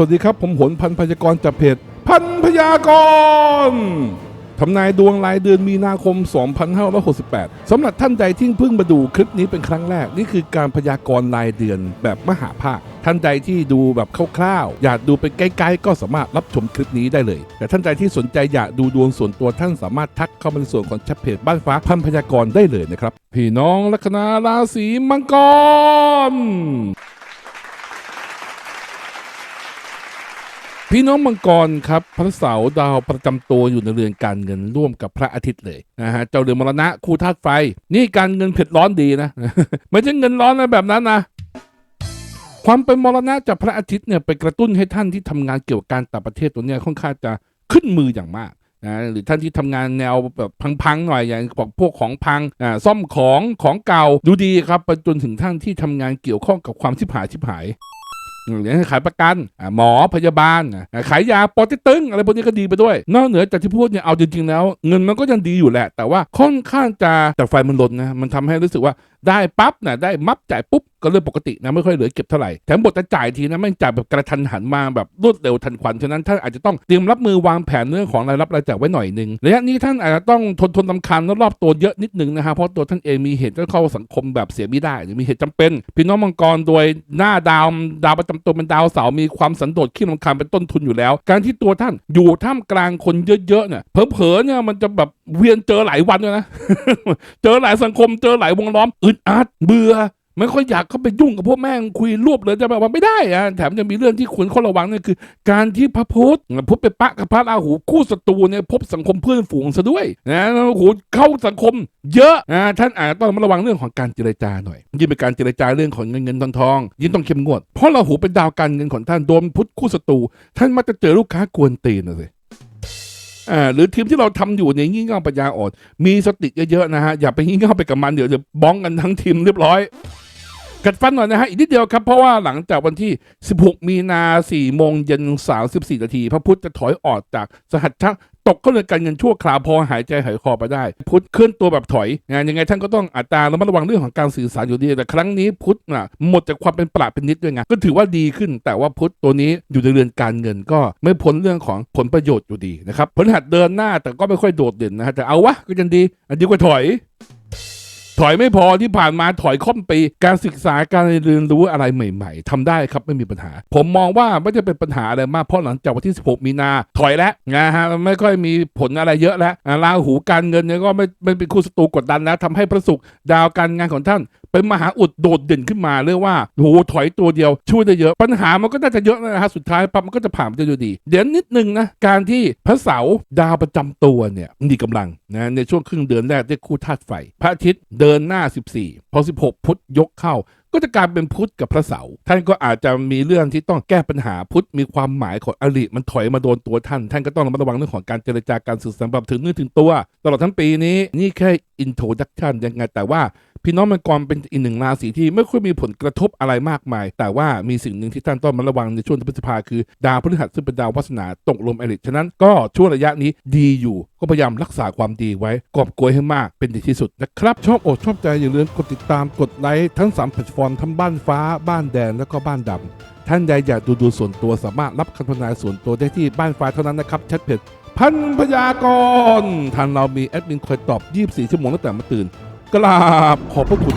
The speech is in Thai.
วัสดีครับ ผมหนพันพยากรจากเพจพันพยากรทำนายดวงรายเดือนมีนาคม 2568 สำหรับท่านใดที่เพิ่งมาดูคลิปนี้เป็นครั้งแรก นี่คือการพยากรณ์รายเดือนแบบมหาภาค ท่านใดที่ดูแบบคร่าวๆ อยากดูไปใกล้ๆ ก็สามารถรับชมคลิปนี้ได้เลย แต่ท่านใดที่สนใจอยากดูดวงส่วนตัวท่านสามารถทักเข้ามาในส่วนของแชทเพจบ้านฟ้าพันพยากรณ์ได้เลยนะครับ พี่น้องลัคนาราศีมังกร พี่น้องมังกรครับพระเสาร์ดาวประจำตัวอยู่ในเรือนการเงินร่วมกับพระอาทิตย์เลยนะฮะเจ้าเรือนมรณะคู่ธาตุไฟ นี่การเงินเผ็ดร้อนดีนะไม่ใช่เงินร้อนนะแบบนั้นนะความเป็นมรณะจากพระอาทิตย์เนี่ยไปกระตุ้นให้ท่านที่ทำงานเกี่ยวกับการต่างประเทศตัวเนี้ยค่อนข้างจะขึ้นมืออย่างมากนะหรือท่านที่ทำงานแนวแบบพังๆหน่อยอย่างบอกพวกของพังอ่าซ่อมของของเก่าดูดีครับไปจนถึงท่านที่ทำงานเกี่ยวข้องกับความชิบหายชิบหาย อย่างขายประกันหมอพยาบาลขายยาปอติตึงอะไรพวกนี้ก็ดีไปด้วย นอกเหนือจากที่พูดเนี่ยเอาจริงๆแล้ว เงินมันก็ยังดีอยู่แหละ แต่ว่าค่อนข้างจะแต่ไฟมันลนนะมันทำให้รู้สึกว่าได้ปั๊บนะได้มับจ่ายปุ๊บก็เรื่องปกตินะไม่ค่อยเหลือเก็บเท่าไหร่แถมบทจะจ่ายทีนะไม่งจ่ายแบบกระทันหันมาแบบรวดเร็วทันควันฉะนั้นท่านอาจจะต้องเตรียมรับมือวางแผนเรื่องของรายรับรายจ่ายไว้หน่อยนึงระยะนี้ท่านอาจจะต้องทนทนตำคานรอบๆตัวเยอะนิดนึงนะฮะเพราะตัวท่านเองมีเหตุต้องเข้าสังคมแบบเสียไม่ได้หรือมีเหตุจำเป็น พี่น้องมังกรโดยหน้าดาวดาวประจำตัวเป็นดาวเสาร์มีความสันโดษขี้รำคาญเป็นต้นทุนอยู่แล้ว การที่ตัวท่านอยู่ท่ามกลางคนเยอะๆเนี่ยเผลอๆเนี่ยมันจะแบบ เวียนเจอหลายวันเลยนะ เจอหลายสังคม เจอหลายวงล้อม อึดอัด เบื่อ ไม่ค่อยอยากเข้าไปยุ่งกับพวกแม่งคุยรวบเลยจะแบบว่าไม่ได้อะแถมยังมีเรื่องที่ควรข้อระวังเนี่ยคือ การที่พระพุทธพุทธไปปะกับพระราหูคู่ศัตรูเนี่ยพบสังคมเพื่อนฝูงซะด้วยนะโอ้โหเข้าสังคมเยอะนะท่านอาจจะต้องระวังเรื่องของการเจรจาหน่อย ยิ่งเป็นการเจรจาเรื่องของเงินเงินทองทองยิ่งต้องเข้มงวดเพราะราหูเป็นดาวการเงินของท่านโดนพุทธคู่ศัตรูท่านมักจะเจอลูกค้ากวนตีนนะสิอ่า หรือทีมที่เราทำอยู่เนี่ยงี่เง่าปัญญาอ่อนมีสติเยอะๆนะฮะอย่าไปงี่เง่าไปกับมันเดี๋ยวจะบ้องกันทั้งทีมเรียบร้อยกัดฟันหน่อยนะฮะ อีกนิดเดียวครับ เพราะว่าหลังจากวันที่ 16 มีนา4โมงเย็น 34 นาที พระพุทธจะถอยออกจากสหัชชะ ตกเข้าเรือนการเงินชั่วคราวพอหายใจหายคอไปได้ พุทธเคลื่อนตัวแบบถอยงานยังไงท่านก็ต้องอัตราระมัดระวังเรื่องของการสื่อสารอยู่ดี แต่ครั้งนี้พุทธน่ะหมดจากความเป็นประหลาดเป็นนิดด้วยไงก็ถือว่าดีขึ้น แต่ว่าพุทธตัวนี้อยู่ในเรือนการเงินก็ไม่พ้นเรื่องของผลประโยชน์อยู่ดีนะครับผลหัดเดินหน้าแต่ก็ไม่ค่อยโดดเด่นนะฮะแต่เอาวะก็ยังดีอันดีกว่าถอย ถอยไม่พอที่ผ่านมาถอยค่อมปี การศึกษาการเรียนรู้อะไรใหม่ ๆทำได้ครับไม่มีปัญหา ผมมองว่าไม่จะเป็นปัญหาอะไรมากเพราะหลังจากวันที่ 16 มีนาถอยแล้วนะฮะไม่ค่อยมีผลอะไรเยอะแล้วอ่าราหูการเงินเนี่ยก็ไม่ไม่เป็นคู่ศัตรูกดดันแล้วทำให้พระศุกร์ดาวการงานของท่านเป็นมหาอุดโดดเด่นขึ้นมาเรียกว่าโหถอยตัวเดียวช่วยได้เยอะ ปัญหามันก็น่าจะเยอะนะฮะสุดท้ายปั๊บมันก็จะผ่านไปได้ดี เดี๋ยวนิดนึงนะการที่พระเสาร์ดาวประจำตัวเนี่ยมีกำลังนะในช่วงครึ่งเดือนแรกได้คู่ธาตุไฟ พระอาทิตย์เดินหน้า 14 พอ 16 พุธยกเข้าก็จะกลายเป็นพุทธกับพระเสาร์ท่านก็อาจจะมีเรื่องที่ต้องแก้ปัญหาพุทธมีความหมายของอริมันถอยมาโดนตัวท่าน ท่านก็ต้องระมัดระวังเรื่องของการเจรจาการสื่อสารแบบถึงเนื้อถึงตัว ตลอดทั้งปีนี้นี่แค่อินโทรดักชันยังไงแต่ว่า พี่น้องมังกรเป็นอีกหนึ่งราศีที่ไม่ค่อยมีผลกระทบอะไรมากมาย แต่ว่ามีสิ่งหนึ่งที่ท่านต้องมาระวังในช่วงพฤษภาคือ ดาวพฤหัสซึ่งเป็นดาววัฒนาตกลมอริฉะนั้นก็ช่วงระยะนี้ดีอยู่ ก็พยายามรักษาความดีไว้ กอบโกยให้มากเป็นดีที่สุดนะครับ ชอบอกชอบใจอย่าลืมกดติดตามกดไลค์ทั้ง3แพลตฟอร์มทั้งบ้านฟ้า บ้านแดนแล้วก็บ้านดำท่านใดอยากดูดูส่วนตัวสามารถรับคำทำนายส่วนตัวได้ที่บ้านฟ้าเท่านั้นนะครับแชทเพจพันพยากรท่านเรามีแอดมินคอยตอบ 24 ชั่วโมงตั้งแต่มาตื่น กราบขอบพระคุณ